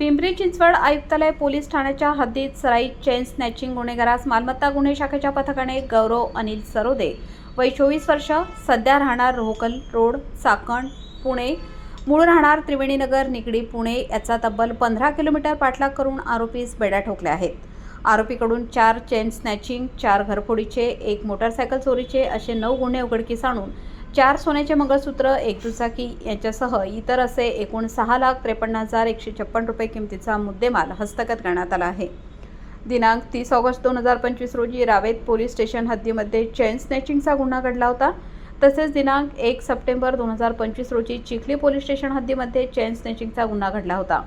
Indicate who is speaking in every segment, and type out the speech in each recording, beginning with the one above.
Speaker 1: पिंपरी चिंचवड आयुक्तालय पोलीस ठाण्याच्या हद्दीत सराई चेन स्नॅचिंग गुन्हेगारास मालमत्ता गुन्हे शाखेच्या पथकाने गौरव अनिल सरोदे. वय चोवीस वर्ष सध्या राहणार रोहकल रोड चाकण पुणे. मूळ राहणार त्रिवेणीनगर निगडी पुणे. याचा तब्बल पंधरा किलोमीटर पाठलाग करून आरोपीस बेड्या ठोकल्या आहेत. आरोपीकडून चार चेन स्नॅचिंग चार घरफोडीचे एक मोटारसायकल चोरीचे असे नऊ गुन्हे उघडकीस आणून चार सोन्याचे मंगळसूत्र एक दुचाकी याच्यासह इतर असे एकूण सहा लाख त्रेपन्न हजार एकशे छप्पन रुपये किमतीचा मुद्देमाल हस्तगत करण्यात आला आहे. दिनांक तीस ऑगस्ट दोन हजार पंचवीस रोजी रावेत पोलीस स्टेशन हद्दीमध्ये चेन स्नॅचिंगचा गुन्हा घडला होता. तसेच दिनांक एक सप्टेंबर दोन हजार पंचवीस रोजी चिखली पोलीस स्टेशन हद्दीमध्ये चेन स्नॅचिंगचा गुन्हा घडला होता.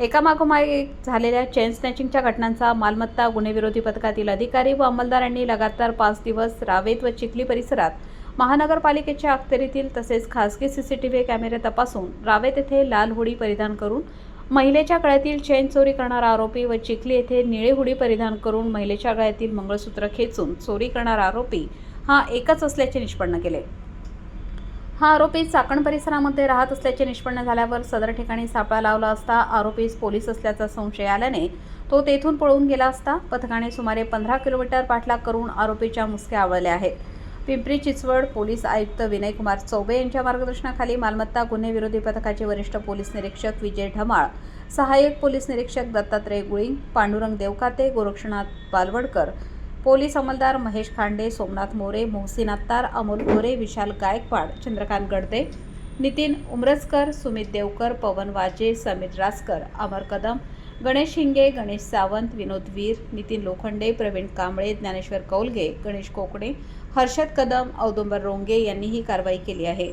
Speaker 1: एकामागोमाग झालेल्या चेन स्नॅचिंगच्या घटनांचा मालमत्ता गुन्हेविरोधी पथकातील अधिकारी व अंमलदारांनी लगातार पाच दिवस रावेत व चिखली परिसरात महानगरपालिकेच्या अखत्यारीतील तसेच खासगी सीसीटीव्ही कॅमेरे तपासून रावे येथे लाल हुडी परिधान करून महिलेच्या गळ्यातील चेन चोरी करणारा आरोपी व चिखली येथे निळे हुडी परिधान करून महिलेच्या गळ्यातील मंगळसूत्र खेचून चोरी करणारा आरोपी हा एकच असल्याचे निष्पन्न केले. हा आरोपी चाकण परिसरामध्ये राहत असल्याचे निष्पन्न झाल्यावर सदर ठिकाणी सापळा लावला असता आरोपीस पोलीस असल्याचा संशय आल्याने तो तेथून पळून गेला असता. पथकाने सुमारे पंधरा किलोमीटर पाठलाग करून आरोपीच्या मुसक्या आवळल्या आहेत. पिंपरी चिंचवड पोलीस आयुक्त विनयकुमार चौबे यांच्या मार्गदर्शनाखाली मालमत्ता गुन्हे विरोधी पथकाचे वरिष्ठ पोलीस निरीक्षक विजय ढमाळ सहाय्यक पोलीस निरीक्षक दत्तात्रय गुळिंग पांडुरंग देवकाते गोरक्षनाथ बालवडकर पोलीस अंमलदार महेश खांडे सोमनाथ मोरे मोहसिन अत्तार अमोल गोरे विशाल गायकवाड चंद्रकांत गडदे नितीन उमरजकर सुमित देवकर पवन वाजे समीर रासकर अमर कदम गणेश हिंगे गणेश सावंत विनोद वीर नितीन लोखंडे प्रवीण कांबळे ज्ञानेश्वर कौलगे गणेश कोकणे हर्षद कदम औदुंबर रोंगे यांनी ही कारवाई केली आहे.